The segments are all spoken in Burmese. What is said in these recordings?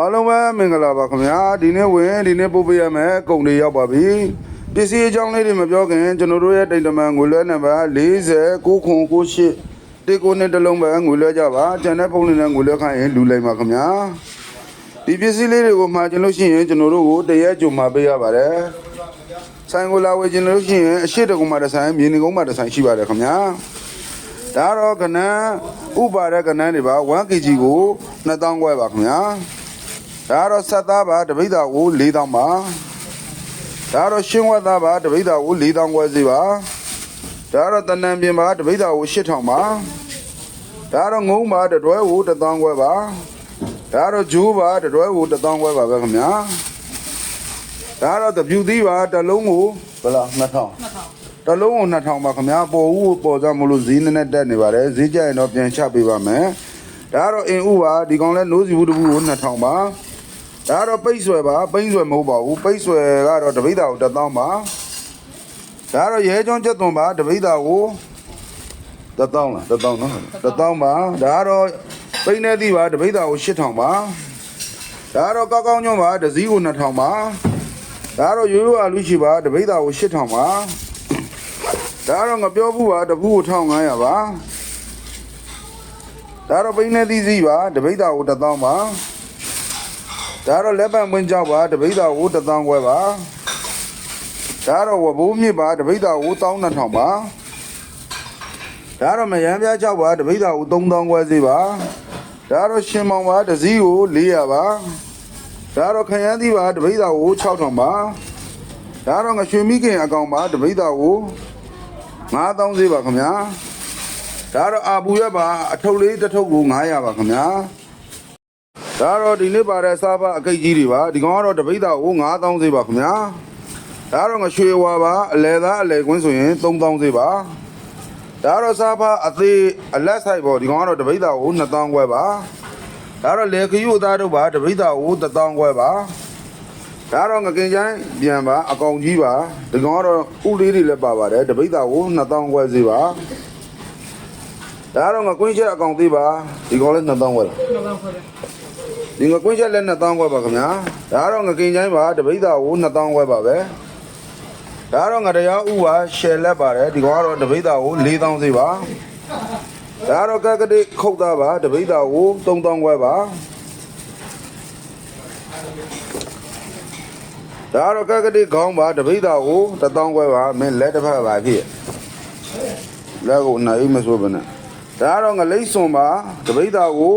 အားလုံးပဲမင်္ဂလာပါခင်ဗျာဒီနေ့ဝင်ဒီနေ့ပို့ပေးရမယ်ကုန်တွေရောက်ပါပြီပစ္စည်းအကြောင်းလေးတွေမပြောခင်ကျွန်တော်တို့ရဲ့တိတ်တမန်ငွေလွှဲနံပါတ်40 9998တေကိုနဲ့တစ်လုံးပဲငွေလွှဲကြပါကျန်တဲ့ဖုန်းလေးနဲ့ငွေလွှဲခိုင်းရင်လူလိုက်ပါခင်ဗျာဒီပစ္စည်းလေးတွေကိုမှာကျင်လို့ရှိရင်ကျွန်တော်တို့ကိုတရက်ကြုံမှာပေးရပါတယ်ဆိုင်ကိုလာဝယ်ကျင်လို့ရှိရင်အရှိတကုံမှာတစ်ဆိုင်မြေနေကုန်းမှာတစ်ဆိုင်ရှိပါတယ်ခင်ဗျာဒါတော့ကနန်းဥပါရကနန်းတွေပါ 1kg ကို2000ခွဲပါခင်ဗျာ ဒါတော့ဆက်သားပါတပိဿာကို4000ပါဒါတော့ရှင်းဝက်သားပါတပိဿာကို4000ခွဲစီပါဒါတော့တဏ္ဍန်ပြင်ပါတပိဿာကို8000ပါဒါတော့ငုံပါတတွဲကို1000ခွဲပါဒါတော့ဂျိုးပါတတွဲကို1000ခွဲပါပဲခင်ဗျာဒါတော့တပြူသီးပါတစ်လုံးကိုဘယ်လား2000တလုံးကို2000ပါခင်ဗျာပေါ်ဦးပေါ်ကြမလို့ဈေးနဲ့နဲ့တက်နေပါတယ်ဈေးကြရင်တော့ပြန်ချပေးပါမယ်ဒါကတော့အင်ဥပါဒီကောင်လဲနိုးစီဘူးတဘူးကို2000ပါ ဒါကတော့ပိတ်ဆွဲပါပိတ်ဆွဲမဟုတ်ပါဘူးပိတ်ဆွဲကတော့တပိဿာကို1000ပါဒါကတော့ရဲချောင်းချက်သွန်ပါတပိဿာကို1000လား1000နော်1000ပါဒါကတော့ပိတ်နေသည်ပါတပိဿာကို8000ပါဒါကတော့ကောက်ကောင်းညွန့်ပါဒစည်းကို2000ပါဒါကတော့ရိုးရိုးအလူရှိပါတပိဿာကို8000ပါဒါတော့ငါပြောဘူးပါတပူးကို1500ပါဒါတော့ပိန်းနေသီးစီးပါတပိဿာကို1000ပါ ဒါတော့လက်ပံဝင်ကြောက်ပါတပိဿာကို1000ခွဲပါဒါတော့ဝဘိုးမြစ်ပါတပိဿာကို12000ပါဒါတော့မယမ်းပြားကြောက်ပါတပိဿာကို3000ခွဲစီပါဒါတော့ရှင်မောင်ပါတစည်းကို400ပါဒါတော့ခရမ်းသီးပါတပိဿာကို6000ပါဒါတော့ငရွှေမိခင်အကောင်ပါတပိဿာကို9000ဈေးပါခင်ဗျာဒါတော့အာပူရက်ပါအထုပ်လေးတစ်ထုပ်ကို900ပါခင်ဗျာ ဒါတော့ဒီနေ့ပါတဲ့စားပါအကိတ်ကြီးတွေပါဒီကောင်ကတော့တပိဿာကို9000ဈေးပါခင်ဗျာဒါတော့ငရွှေဝါပါအလဲသားအလဲကွင်းဆိုရင်3000ဈေးပါဒါတော့စားပါအသေးအလက်ဆိုင်ပေါ့ဒီကောင်ကတော့တပိဿာကို2000ခွဲပါဒါတော့လေခယူအသားတို့ပါတပိဿာကို1000ခွဲပါဒါတော့ငကင်ချိုင်းပြန်ပါအကောင်ကြီးပါဒီကောင်ကတော့ဥလေးတွေလည်းပါပါတယ်တပိဿာကို2000ခွဲစီပါဒါတော့ငကွင်းချက်အကောင်သေးပါဒီကောင်လည်း2000ခွဲလားနောက်တော့ခေါ်တယ် ဒီငကွင်းချက်လည်း2000ခွဲပါခင်ဗျာဒါတော့ငကင်ချိုင်းပါတပိဿာကို2000ခွဲပါပဲဒါတော့ငတရားဥပါရှယ်လက်ပါတယ်ဒီကောင်ကတော့တပိဿာကို4000စီပါဒါတော့ကက်ကတိခုတ်သားပါတပိဿာကို3000ခွဲပါဒါတော့ကကတိခေါင်းပါတပိဿာကို1000ခွဲပါမင်းလက်တစ်ဖက်ပါဖြစ်လက်ကိုနိုင်မဆိုးဘနဲ့ဒါတော့ငလိမ့်စွန်ပါတပိဿာကို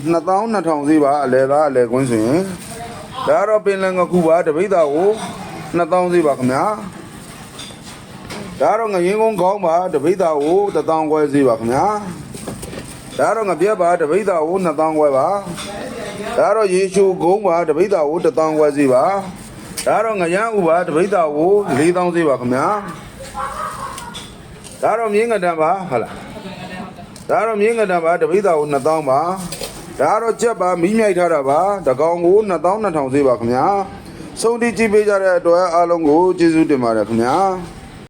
2000 2000စီပါအလဲသားအလဲကွင်းဆိုရင်ဒါတော့ပင်လယ်ငခုပါတပိဿာကို2000စီပါခင်ဗျာဒါတော့ငရင်ကုန်းခေါင်းပါတပိဿာကို1000ခွဲစီပါခင်ဗျာဒါတော့ငပြက်ပါတပိဿာကို2000ခွဲပါဒါတော့ယေရှုဂုံးပါတပိဿာကို1000ခွဲစီပါဒါတော့ငရမ်းဥပါတပိဿာကို4000စေးပါခင်ဗျာဒါတော့မြင်းငတန်ပါဟုတ်လားဒါတော့မြင်းငတန်ပါတပိဿာကို2000ပါ ဒါတော့ကြက်ပါမိမြိုက်ထားတာပါတကောင်ကို2000 2000စေးပါခင်ဗျာစုံတီကြည့်ပေးကြတဲ့အတွက်အားလုံးကိုကျေးဇူးတင်ပါတယ်ခင်ဗျာ